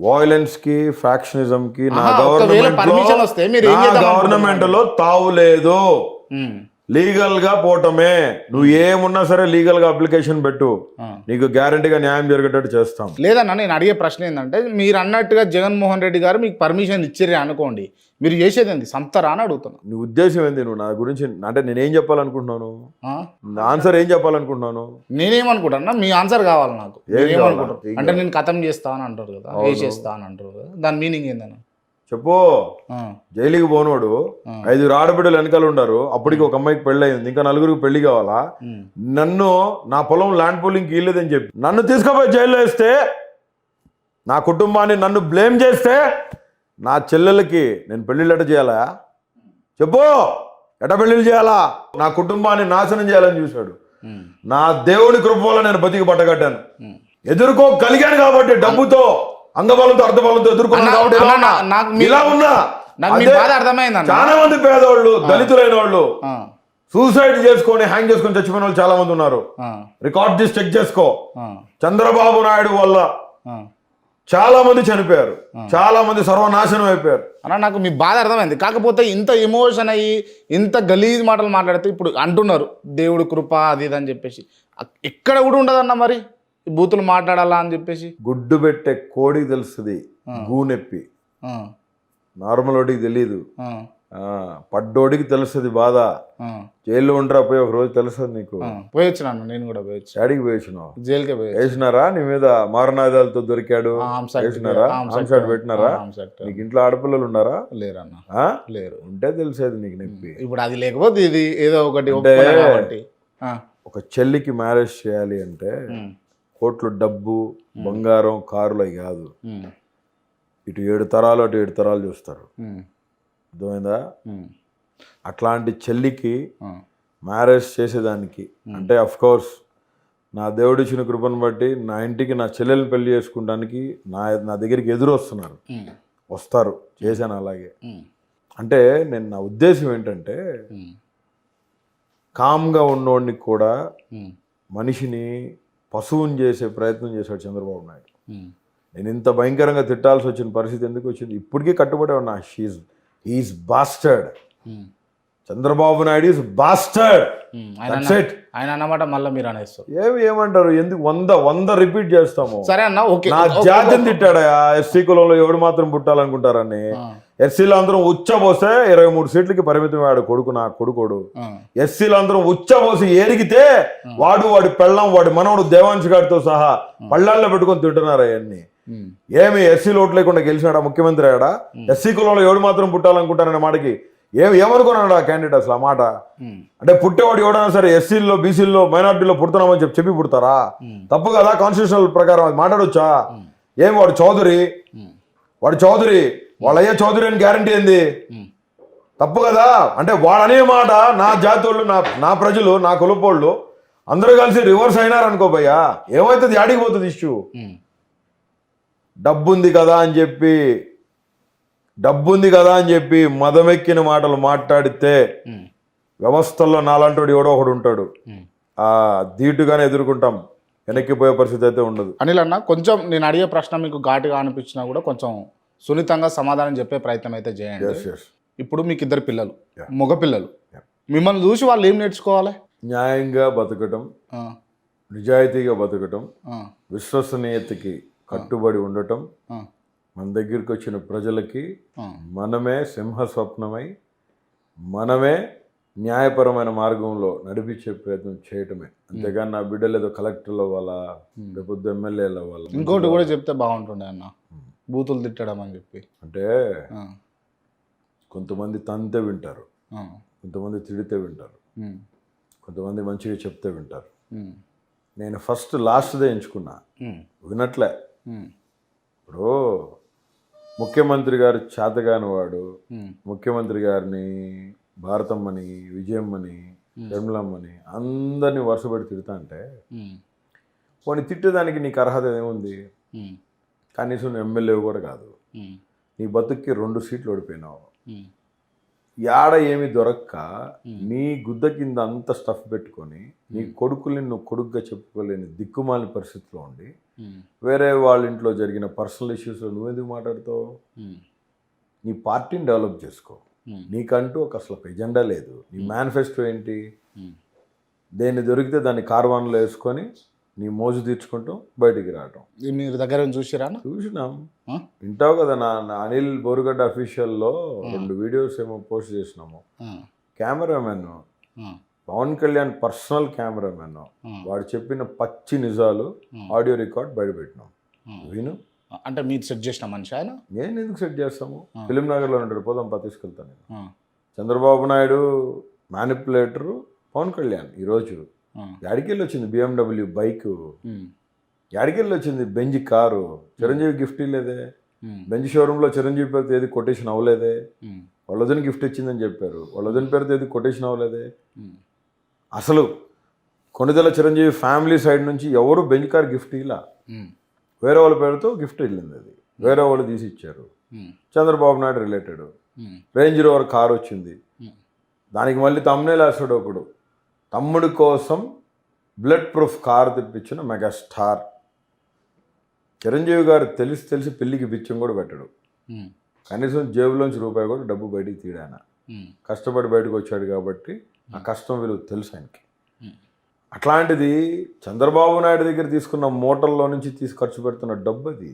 వాయిలెన్స్కి factionism కి నా గవర్నమెంట్లో తావు లేదు ఉమ్, లీగల్గా పోవటమే. నువ్వు ఏమున్నా సరే లీగల్గా అప్లికేషన్ పెట్టు. నీకు గ్యారంటీగా న్యాయం జరిగేటట్టు చేస్తాం. లేదన్న నేను అడిగే ప్రశ్న ఏంటంటే మీరు అన్నట్టుగా జగన్మోహన్ రెడ్డి గారు మీకు పర్మిషన్ ఇచ్చిర్రే అనుకోండి. మీరు చేసేది ఏంది? సంతరా అని అడుగుతున్నా. నీ ఉద్దేశం ఏంది? నువ్వు నా గురించి అంటే నేనేం చెప్పాలనుకుంటున్నాను? నా ఆన్సర్ ఏం చెప్పాలనుకుంటున్నాను? నేనేమనుకుంటున్నా మీ ఆన్సర్ కావాలి నాకు. అంటే నేను కథం చేస్తా అని అంటారు కదా వేసేస్తా అని అంటారు కదా దాని మీనింగ్ ఏందన్న? చెప్పు. జైలుకి పోనోడు. ఐదుగురు ఆడబిడ్డలు వెనకాల ఉండారు. అప్పటికి ఒక అమ్మాయికి పెళ్ళి అయింది ఇంకా నలుగురికి పెళ్ళి కావాలా? నన్ను నా పొలం ల్యాండ్ పూలింగ్కి ఇల్లేదని చెప్పి. నన్ను తీసుకుపోయి జైల్లో వేస్తే నా కుటుంబాన్ని నన్ను బ్లేమ్ చేస్తే నా చెల్లెలకి నేను పెళ్ళిళ్ళు ఎట చేయాలా? చెప్పు. ఎట పెళ్ళిళ్ళు చేయాలా? నా కుటుంబాన్ని నాశనం చేయాలని చూశాడు. నా దేవుని కృప వల్ల నేను బతికి పట్టగట్టాను. ఎదుర్కోగలిగాను కాబట్టి డబ్బుతో. అంగబలంతో అర్థబలంతో కాబట్టి ఇలా ఉన్నా. చాలా మంది పేదవాళ్ళు దళితులైన వాళ్ళు సూసైడ్ చేసుకొని హ్యాంగ్ చేసుకొని చచ్చిపోయిన వాళ్ళు చాలా మంది ఉన్నారు రికార్డ్ చేసి చెక్ చేసుకో. చంద్రబాబు నాయుడు వల్ల. చాలా మంది చనిపోయారు. చాలా మంది సర్వనాశనం అయిపోయారు. అన్న నాకు మీ బాధ అర్థమైంది. కాకపోతే ఇంత ఎమోషన్ అయ్యి ఇంత గలీజ్ మాటలు మాట్లాడితే ఇప్పుడు అంటున్నారు దేవుడు కృప అది ఇది అని చెప్పేసి. ఎక్కడ కూడా ఉండదన్న మరి? బూతులు మాట్లాడాలా అని చెప్పేసి? గుడ్డు పెట్టే కోడికి తెలుస్తుంది గూనెప్పి. నార్మల్ వాడికి తెలియదు పడ్డోడికి తెలుస్తుంది బాధ. జైల్లో ఉంటారా పోయి ఒక రోజు తెలుస్తుంది నీకు. ఆ. పోయొచ్చు నాన్న నేను కూడా పోయొచ్చు డాడీకి జైలుకే పోయొచ్చు వేసినారా? నీ మీద మారణాయుధాలతో దొరికాడు. వేసినారా? పెట్టినారా. నీకు ఇంట్లో ఆడపిల్లలు ఉన్నారా? లేరన్న? లేరు. ఉంటే తెలిసేది నీకు నొప్పి. ఇప్పుడు అది లేకపోతే ఇది ఏదో ఒకటి ఒక చెల్లికి మ్యారేజ్ చేయాలి అంటే కోట్లు డబ్బు బంగారం కారులు అవి కాదు. ఇటు ఏడు తరాలు అటు ఏడు తరాలు చూస్తారు. అర్థమైందా? అట్లాంటి చెల్లికి మ్యారేజ్ చేసేదానికి. అంటే అఫ్ కోర్స్ నా దేవుడు ఇచ్చిన కృపను బట్టి నా ఇంటికి నా చెల్లెల్ని పెళ్ళి చేసుకోవడానికి నా నా దగ్గరికి ఎదురు వస్తున్నారు. వస్తారు. చేశాను అలాగే. అంటే నేను నా ఉద్దేశం ఏంటంటే కామ్గా ఉన్నోడిని కూడా మనిషిని పశువుని చేసే ప్రయత్నం చేశాడు చంద్రబాబు నాయుడు. ఉమ్. నేను ఇంత భయంకరంగా తిట్టాల్సి వచ్చిన పరిస్థితి ఎందుకు వచ్చింది? ఇప్పటికీ కట్టుబడి ఉన్నా. She is bastard Chandrababu Naidu is bastard um. ఆయన దట్స్ అన్న- ఇట్ ఆయన అన్నమాట మళ్ళీ మీరు అనేస్తారు. ఏమి ఏమంటారు? ఎందుకు వంద వంద రిపీట్ చేస్తాము. సరే అన్న ఓకే. నా జాతిని తిట్టాడా? ఎస్సీ కులంలో ఎవడు మాత్రం పుట్టాలనుకుంటారని. ఎస్సీలో అందరం ఉచ్చబోస్తే ఇరవై మూడు సీట్లకి పరిమితం వాడు కొడుకు నా కొడుకోడు. ఎస్సీలు అందరం ఉచ్చబోసి ఏరిగితే వాడు వాడి పెళ్ళం వాడి మనవడు దేవాంశ్ గారితో సహా పళ్ళాల్లో పెట్టుకొని తింటున్నారు అవన్నీ ఏమి ఎస్సీ లోటు లేకుండా గెలిచినాడా? ముఖ్యమంత్రి అయ్యాడా? ఎస్సీ కులంలో ఎవడు మాత్రం పుట్టాలనుకుంటారనే మాటకి ఏం ఏమనుకున్నాడు ఆ క్యాండిడేట్ అసలు ఆ మాట? అంటే పుట్టేవాడు ఎవడైనా సరే ఎస్సీల్లో బీసీల్లో మైనార్టీలో పుడుతున్నామని చెప్పి చెప్పి పుడతారా? తప్పు కదా కాన్స్టిట్యూషనల్ ప్రకారం అది మాట్లాడొచ్చా? ఏం వాడు చౌదరి? వాడు చౌదరి. వాళ్ళయ్యే చౌదరి అని గ్యారంటీ ఏంది? తప్పు కదా? అంటే వాడనే మాట నా జాతోళ్ళు నా నా ప్రజలు నా కులపోళ్ళు అందరూ కలిసి రివర్స్ అయినారనుకో భయ్యా. ఏమవుతుంది యాడికి పోతుంది ఇష్యూ ఉమ్, డబ్బు ఉంది కదా అని చెప్పి డబ్బు ఉంది కదా అని చెప్పి మదమెక్కిన మాటలు మాట్లాడితే వ్యవస్థల్లో నాలంటోడు ఎవడో ఒకడు ఉంటాడు. ఆ ధీటుగానే ఎదుర్కొంటాం. వెనక్కిపోయే పరిస్థితి అయితే ఉండదు. అనిల్ అన్న కొంచెం నేను అడిగే ప్రశ్న మీకు ఘాటుగా అనిపించినా కూడా కొంచెం సున్నితంగా సమాధానం చెప్పే ప్రయత్నం అయితే చేయండి. ఇప్పుడు మీకు ఇద్దరు పిల్లలు. మగ పిల్లలు. మిమ్మల్ని చూసి వాళ్ళు ఏం నేర్చుకోవాలి? న్యాయంగా బతకటం నిజాయితీగా బతకటం విశ్వసనీయతకి కట్టుబడి ఉండటం మన దగ్గరికి వచ్చిన ప్రజలకి మనమే సింహ స్వప్నమై మనమే న్యాయపరమైన మార్గంలో నడిపించే ప్రయత్నం చేయటమే. అంతేగాని నా బిడ్డలు ఏదో కలెక్టర్ల వల్ల లేకపోతే ఎమ్మెల్యేల వల్ల ఇంకోటి కూడా చెప్తే బాగుంటుండే అన్న. బూతులు తిట్టడం అని చెప్పి. అంటే కొంతమంది తంతే వింటారు. కొంతమంది తిడితే వింటారు. కొంతమంది మంచిగా చెప్తే వింటారు. నేను ఫస్ట్ లాస్ట్దే ఎంచుకున్నా. వినట్లే. ఇప్పుడు ముఖ్యమంత్రి గారు చేతగాని వాడు ముఖ్యమంత్రి గారిని భారతమ్మని విజయమ్మని నిర్మలమ్మని అందరినీ వరుసపెట్టి తిడతా అంటే పోనీ తిట్టేదానికి నీకు అర్హత ఏముంది? కనీసం ఎమ్మెల్యే కూడా కాదు. నీ బతుక్కి రెండు సీట్లు ఓడిపోయినావు. యాడ ఏమి దొరక్క నీ గుద్ద కింద అంత స్టఫ్ పెట్టుకొని నీ కొడుకుల్ని నువ్వు కొడుకుగా చెప్పుకోలేని దిక్కుమాలిన పరిస్థితిలో ఉండి వేరే వాళ్ళ ఇంట్లో జరిగిన పర్సనల్ ఇష్యూస్లో నువ్వెందుకు మాట్లాడుతావు? నీ పార్టీని డెవలప్ చేసుకో. నీకంటూ ఒక అసలు ఒక ఎజెండా లేదు. నీ మేనిఫెస్టో ఏంటి? దేన్ని దొరికితే దాన్ని కార్వాన్లో వేసుకొని నీ మోజు తీర్చుకుంటూ బయటికి రావటం. మీరు దగ్గర చూసిరా? చూసినాం? వింటావు కదా నా అనిల్ బోరుగడ్డ అఫీషియల్లో రెండు వీడియోస్ ఏమో పోస్ట్ చేసినాము. Cameraman Pawan Kalyan personal cameraman. వాడు చెప్పిన పచ్చి నిజాలు ఆడియో రికార్డ్ బయటపెట్టినాం. విను. అంటే మీరు సెట్ చేసిన మనిషి ఆయన? నేను ఎందుకు సెట్ చేస్తాము? ఫిలిం నగర్లో ఉంటాడు. పోదాం పా తీసుకెళ్తాను నేను చంద్రబాబు నాయుడు మ్యానిపులేటరు పవన్ కళ్యాణ్ ఈరోజు యాడికెళ్ళి వచ్చింది బిఎండబ్ల్యూ బైక్? యాడికెళ్ళి వచ్చింది బెంజ్ కారు? చిరంజీవి గిఫ్ట్ ఇవ్వలేదే బెంజ్ షోరూంలో చిరంజీవి పేరుతో ఏది కొటేషన్ అవ్వలేదే? ఉమ్, వాళ్ళ వదిన గిఫ్ట్ ఇచ్చిందని చెప్పారు. వాళ్ళ వదిన పేరుతో ఏది కొటేషన్ అవ్వలేదే? అసలు కొనిదెల చిరంజీవి ఫ్యామిలీ సైడ్ నుంచి ఎవరు బెంజ్ కార్ గిఫ్ట్ ఇలా వేరే వాళ్ళ పేరుతో గిఫ్ట్ వెళ్ళింది అది. వేరే వాళ్ళు తీసి ఇచ్చారు. Chandrababu Naidu related Range Rover car వచ్చింది. దానికి మళ్ళీ తమ్మునే వేస్తాడు ఒకడు. తమ్ముడి కోసం బ్లడ్ ప్రూఫ్ కార్ తెప్పించిన మెగాస్టార్. చిరంజీవి గారు తెలిసి తెలిసి పెళ్ళికి బిచ్చం కూడా పెట్టడు. కనీసం జేబులోంచి రూపాయి కూడా డబ్బు బయటికి తీడాన కష్టపడి బయటకు వచ్చాడు కాబట్టి ఆ కష్టం విలువ తెలుసు ఆయనకి. అట్లాంటిది చంద్రబాబు నాయుడు దగ్గర తీసుకున్న మూటల్లో నుంచి తీసి ఖర్చు పెడుతున్న డబ్బు అది.